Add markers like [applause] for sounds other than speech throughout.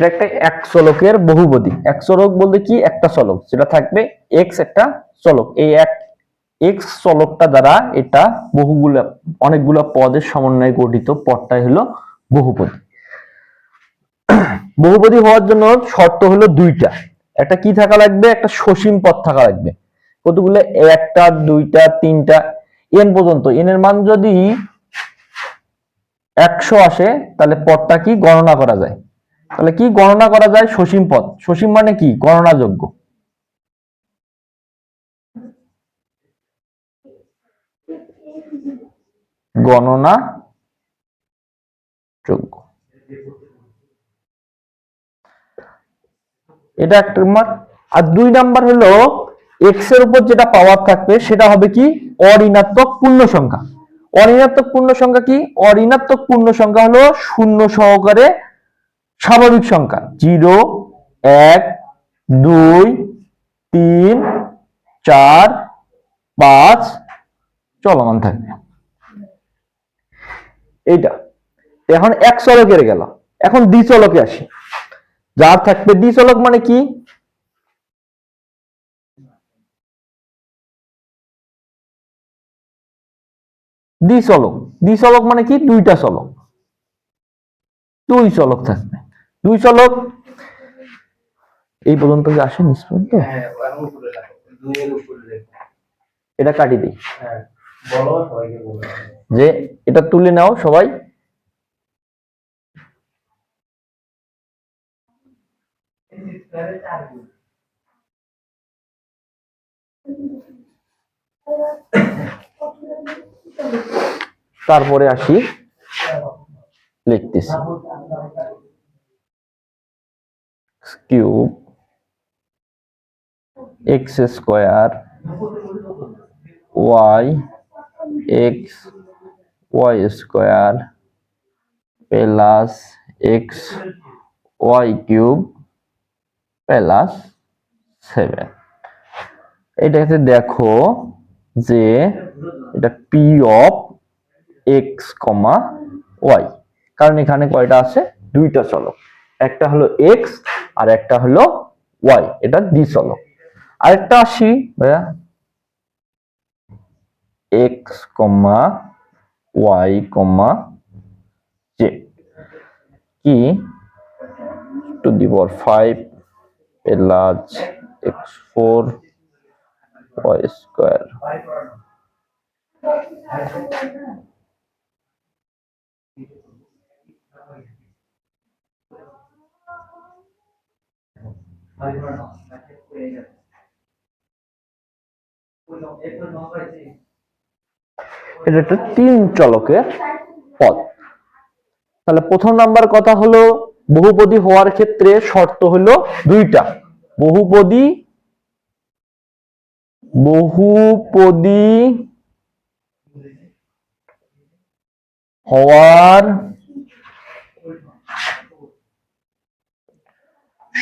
এটা একটা এক চলকের বহুপদী। এক চলক বলতে কি? একটা চলক যেটা থাকবে এক্স একটা চলক এই এক এক্স চলকটা দ্বারা এটা বহুগুলা, অনেকগুলা পদের সমন্বয়ে গঠিত পদটাই হলো বহুপদী। [clears throat] বহুপদী হওয়ার জন্য শর্ত হলো দুইটা। একটা কি থাকা লাগবে? একটা সসীম পদ থাকা লাগবে। কতগুলো? একটা, দুইটা, তিনটা এন পর্যন্ত। এন এর মান যদি একশো আসে, তাহলে পদটা কি? গণনা করা যায়। তাহলে কি গণনা করা যায় সসীম পদ? সসীম মানে কি? গণনাযোগ্য। গণনা যোগ্য এটা এক নাম্বার আর দুই নাম্বার হলো এক্সের উপর যেটা পাওয়ার থাকবে, সেটা হবে কি? অঋণাত্মক পূর্ণ সংখ্যা। অঋণাত্মক পূর্ণ সংখ্যা কি? অঋণাত্মক পূর্ণ সংখ্যা হলো শূন্য সহকারে স্বাভাবিক সংখ্যা। জিরো, এক, দুই, তিন, চার, পাঁচ, চলমান থাকবে। এইটা। এখন এক চলকের গেল। এখন দ্বিচলকে আসি। যার থাকবে দ্বিচলক মানে কি? দ্বিচলক দ্বিচলক মানে কি? দুইটা চলক। দুই চলক থাকবে। দুই চলক এই পর্যন্ত কি আসে নিচ পর্যন্ত হ্যাঁ রেখো এটা কাটি দিই। হ্যাঁ যে এটা তুলে নাও সবাই। তারপরে আসি লিখতেছি। Cube x square y x y square plus x y cube plus seven. এটাতে দেখো যে এটা P of x comma y কারণ এখানে কয়টা আছে? দুইটা চলক। একটা হলো এক্স আর একটা হলো ওয়াই এটা দ্বিচলক আরেকটা আসি, ভাইয়া। X comma y comma z কি? To the power five plus x four y square এটা একটা তিন চলকের পদ। তাহলে প্রথম নাম্বার কথা হলো, বহুপদী হওয়ার ক্ষেত্রে শর্ত হলো দুইটা। বহুপদী বহুপদী হওয়ার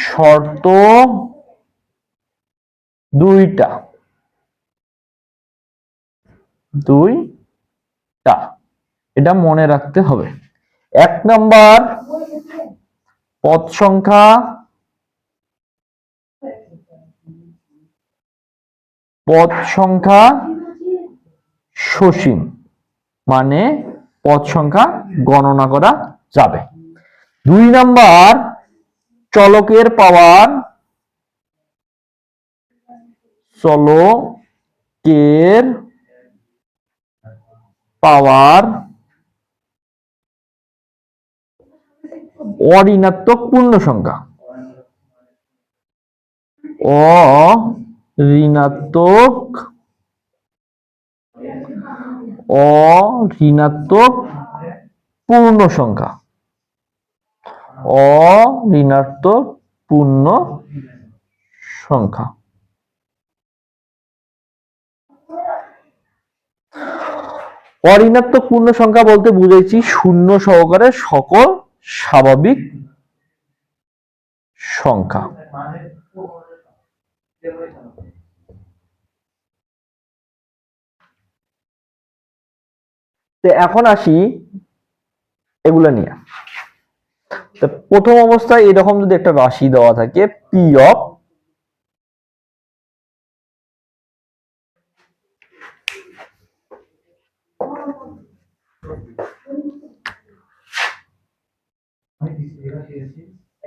শর্ত দুইটা। দুইটা। এটা মনে রাখতে হবে। এক নাম্বার, পদ সংখ্যা পদ সংখ্যা সসীম মানে পদ সংখ্যা গণনা করা যাবে। দুই নাম্বার চলকের পাওয়ার চলকের পাওয়ার অঋণাত্মক পূর্ণ সংখ্যা অঋণাত্মক অঋণাত্মক পূর্ণ সংখ্যা অঋণাত্মক পূর্ণ সংখ্যা। অঋণাত্মক পূর্ণ সংখ্যা বলতে বুঝাইছি শূন্য সহকারে সকল স্বাভাবিক সংখ্যা। এখন আসি এগুলা নিয়ে। তো প্রথম অবস্থায় এরকম যদি একটা রাশি দেওয়া থাকে P of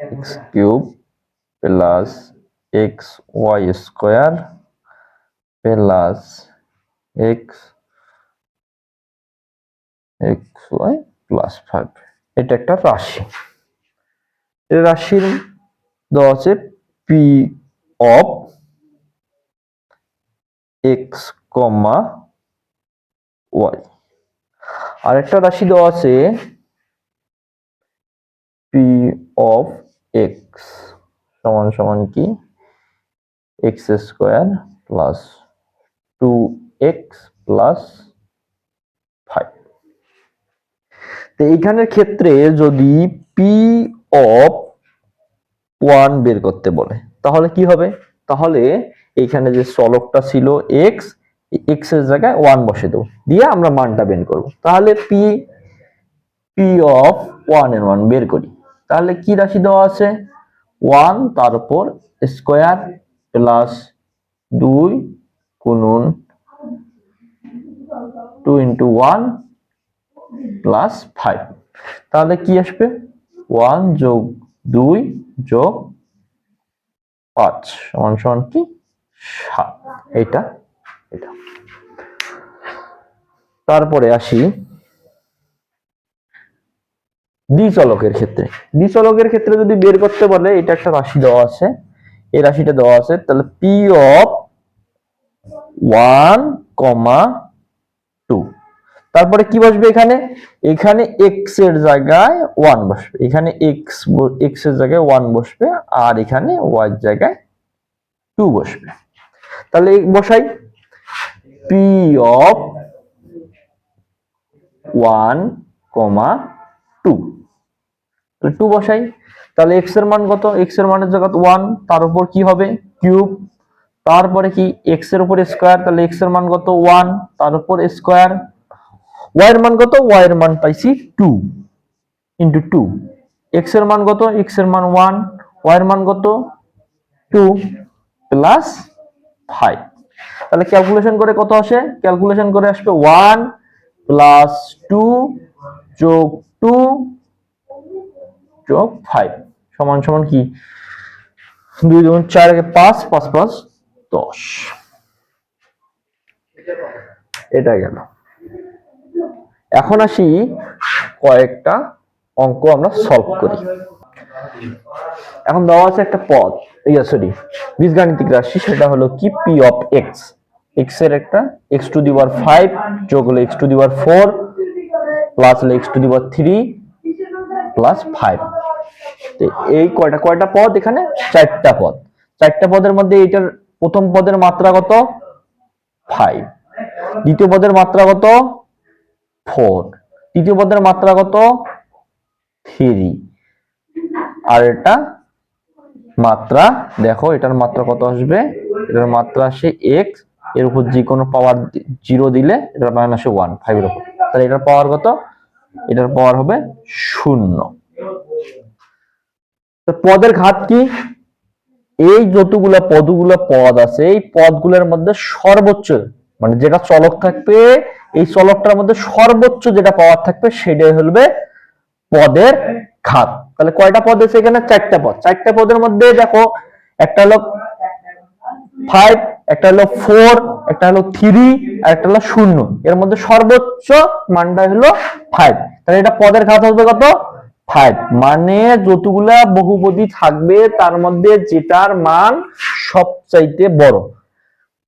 x cube plus x y square plus x x y plus five এটা একটা রাশি। রাশির দেওয়া আছে P of x comma y আরেকটা রাশি দেওয়া আছে পি অফ এক্স সমান সমান কি? X square plus two x plus five তো এইখানের ক্ষেত্রে যদি পি অফ ওয়ান বের করতে বলে। তাহলে কি হবে? তাহলে এইখানে যে চলকটা ছিল এক্স এক্সের জায়গায় ওয়ান বসে দেবো। দিয়ে আমরা মানটা বের করব। তাহলে পি পি অফ ওয়ানের মান বের করি। তাহলে কি রাশি দেওয়া আছে? ওয়ান তার উপর স্কোয়ার প্লাস দুই গুণন two into one plus five তাহলে কি আসবে? ওয়ান যোগ দুই যোগ পাঁচ। সমান সমান কি? সাত। এটা এটা। তারপরে আসি দ্বিচলকের ক্ষেত্রে। দ্বিচলকের ক্ষেত্রে যদি বের করতে বলে, এটা একটা রাশি দেওয়া আছে। এই রাশিটা দেওয়া আছে, তাহলে পি অফ ওয়ান কমা তারপরে কি বসবে এখানে? এখানে এক্সের জায়গায় ওয়ান বসবে। এখানে এক্স এক্সের জায়গায় ওয়ান বসবে আর এখানে ওয়াই জায়গায় টু বসবে। তাহলে বসাই। P of one comma two two বসাই। তাহলে এক্সের মান কত? এক্সের মানের জায়গা ওয়ান তার উপর কি হবে? কিউব তারপরে কি? এক্সের উপর স্কোয়ার তাহলে এক্সের মান কত? ওয়ান তার উপর স্কোয়ার ওয়াই এর মান কত? ওয়াই এর মান পাইছি টু ইন্টু টু এক্সের মান কত? এক্সের মান ওয়ান ওয়াই এর মান কত? টু প্লাস ফাইভ তাহলে ক্যালকুলেশন করে কত আসে? ক্যালকুলেশন করে আসবে ওয়ান প্লাস টু যোগ টু যোগ ফাইভ সমান সমান কি? দুই দুগুণ চার পাঁচ পাঁচ পাঁচ দশ। এটা গেল। এখন আসি কয়েকটা অঙ্ক আমরা সলভ করি। এখন দেওয়া আছে একটা পদ ইয়া সরি বীজগাণিতিক রাশি সেটা হলো কি? পি অফ এক্স এক্সের একটা x to the power five যোগ হলো x to the power four plus হলো x to the power three plus five এই কয়টা কয়টা পদ এখানে? চারটা পদ। চারটা পদের মধ্যে এটার প্রথম পদের মাত্রা কত? ফাইভ দ্বিতীয় পদের মাত্রা কত? ফোর। তৃতীয় পদের মাত্রা কত? থ্রি। আর এটা মাত্রা, দেখো, এটার মাত্রা কত আসবে? এটার মাত্রা আসে এক্সের উপর যে কোনো পাওয়ার জিরো দিলে এটার মান আসে ওয়ান ফাইভের উপর। তাহলে এটার পাওয়ার কত? এটার পাওয়ার হবে শূন্য। পদের ঘাত কি? এই যতগুলা পদগুলো পদ আছে, এই পদগুলোর মধ্যে সর্বোচ্চ মানে যেটা চলক থাকবে, এই চলকটার মধ্যে সর্বোচ্চ যেটা পাওয়ার থাকবে সেটাই হলবে পদের ঘাত। তাহলে কয়টা পদ আছে এখানে? চারটা পদ। চারটা পদের মধ্যে দেখো, একটা হলো ফাইভ একটা হলো ফোর একটা হলো থ্রি আর একটা হলো শূন্য। এর মধ্যে সর্বোচ্চ মানটা হলো ফাইভ তাহলে এটা পদের ঘাত হবে কত? ফাইভ মানে যতগুলা বহুপদী থাকবে, তার মধ্যে যেটার মান সবচাইতে বড়।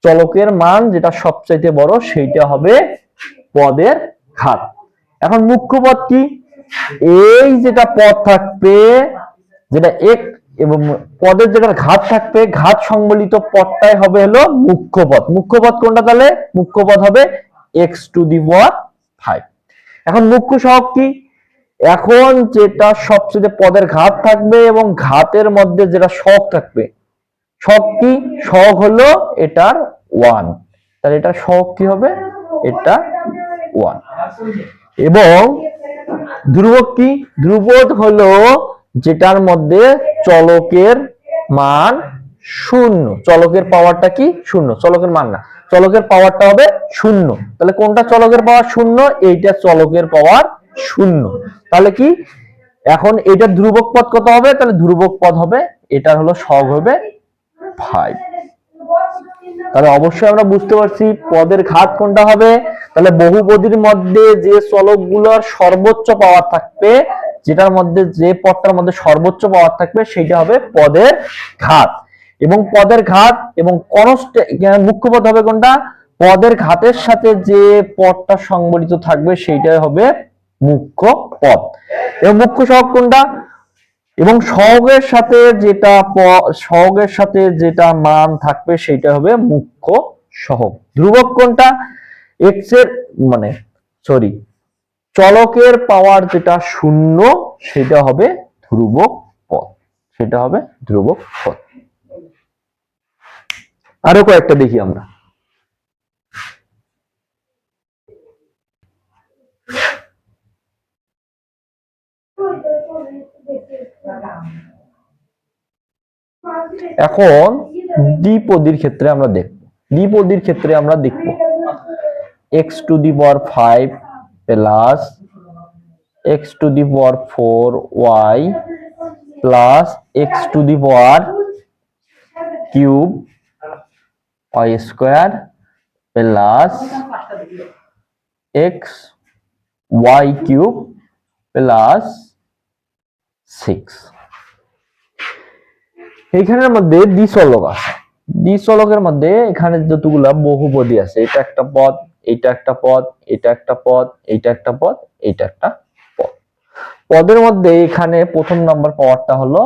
চলকের মান যেটা সবচাইতে বড় সেইটা হবে পদের ঘাত। এখন মুখ্য পদ কি? এই যেটা পদ থাকবে, যেটা এক এবং পদের যেটা ঘাত থাকবে, ঘাত সংবলিত পদটাই হবে হলো মুখ্য পদ। মুখ্য পদ কোনটা তাহলে? মুখ্য পদ হবে x to the power five এখন মুখ্য সহগ কি? এখন যেটা সবচেয়ে পদের ঘাত থাকবে এবং ঘাতের মধ্যে যেটা শখ থাকবে শখ কি শখ হলো এটার ওয়ান তাহলে এটা শখ কি হবে? এটা ওয়ান এবং ধ্রুবক কি? ধ্রুবক হলো যেটার মধ্যে চলকের মান শূন্য। চলকের পাওয়ারটা কি? শূন্য। চলকের মান না। চলকের পাওয়ারটা হবে শূন্য। তাহলে কোনটা চলকের পাওয়ার শূন্য? এইটা চলকের পাওয়ার শূন্য। তাহলে কি? এখন এটা ধ্রুবক পদ কত হবে? তাহলে ধ্রুবক পদ হবে এটা হলো সহগ হবে ফাইভ তাহলে অবশ্যই আমরা বুঝতে পারছি পদের ঘাত কোনটা হবে। তাহলে বহুপদীর মধ্যে যে চলকগুলোর সর্বোচ্চ পাওয়ার থাকবে, যেটার মধ্যে যে পদটার মধ্যে সর্বোচ্চ পাওয়ার থাকবে, সেটা হবে পদের ঘাত। এবং পদের ঘাত এবং কনস্ট মুখ্য পদ হবে কোনটা? পদের ঘাতের সাথে যে পদটা সংবলিত থাকবে, সেইটাই হবে মুখ্য পদ। এবং মুখ্য সহগ কোনটা? এবং সহগের সাথে যেটা সহগের সাথে যেটা মান থাকবে সেটা হবে মুখ্য সহগ। ধ্রুবক কোনটা? এক্সের মানে সরি চলকের পাওয়ার যেটা শূন্য, সেটা হবে ধ্রুবক পদ। সেটা হবে ধ্রুবক পদ। আরও কয়েকটা দেখি আমরা। এখন দ্বিপদীর ক্ষেত্রে আমরা দেখব। দ্বিপদীর ক্ষেত্রে আমরা দেখব। X to the power five plus x to the power four y plus x to the power cube y square plus x y cube plus six এইখানের মধ্যে দ্বিচলক আছে। দ্বিচলকের মধ্যে এখানে যতগুলা বহুপদী আছে, এটা একটা পদ, এটা একটা পদ, এটা একটা পদ, এটা একটা পদ, এটা একটা পদ। পদের মধ্যে এখানে প্রথম নাম্বার পাওয়ারটা হলো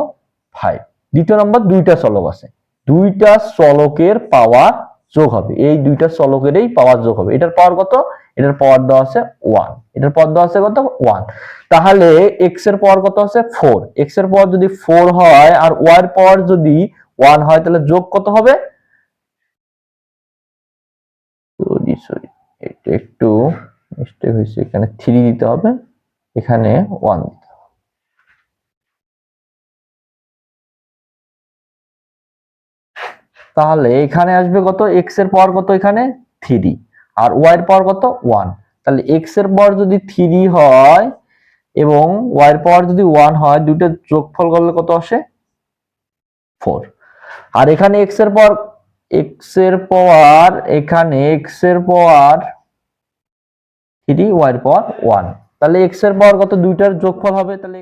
ফাইভ দ্বিতীয় নাম্বার দুইটা চলক আছে। দুইটা চলকের পাওয়ার যোগ হবে। এই দুইটা চলকেরই পাওয়ার যোগ হবে। এটার পাওয়ার কত? এটার পাওয়ার দেওয়া আছে ওয়ান এটার পাওয়ার দেওয়া আছে কত? ওয়ান তাহলে এক্সের পাওয়ার কত আছে? ফোর এক্সের পাওয়ার যদি ফোর হয় আর ওয়াই এর পাওয়ার যদি ওয়ান হয়, তাহলে যোগ কত হবে? সরি সরি একটু মিস্টেক হয়েছে। এখানে থ্রি দিতে হবে। এখানে ওয়ান তাহলে এখানে আসবে কত? এক্সের পাওয়ার কত এখানে? থ্রি আর ওয়াই এর পাওয়ার কত? ওয়ান তাহলে এক্সের পাওয়ার যদি থ্রি হয় এবং ওয়াই এর পাওয়ার যদি ওয়ান হয়, দুইটা যোগফল করলে কত আসে? ফোর আর এখানে এক্সের পাওয়ার এক্সের পাওয়ার এখানে এক্সের পাওয়ার থ্রি ওয়াই এর পাওয়ার ওয়ান তাহলে এক্সের পাওয়ার কত? দুইটার যোগফল হবে, তাহলে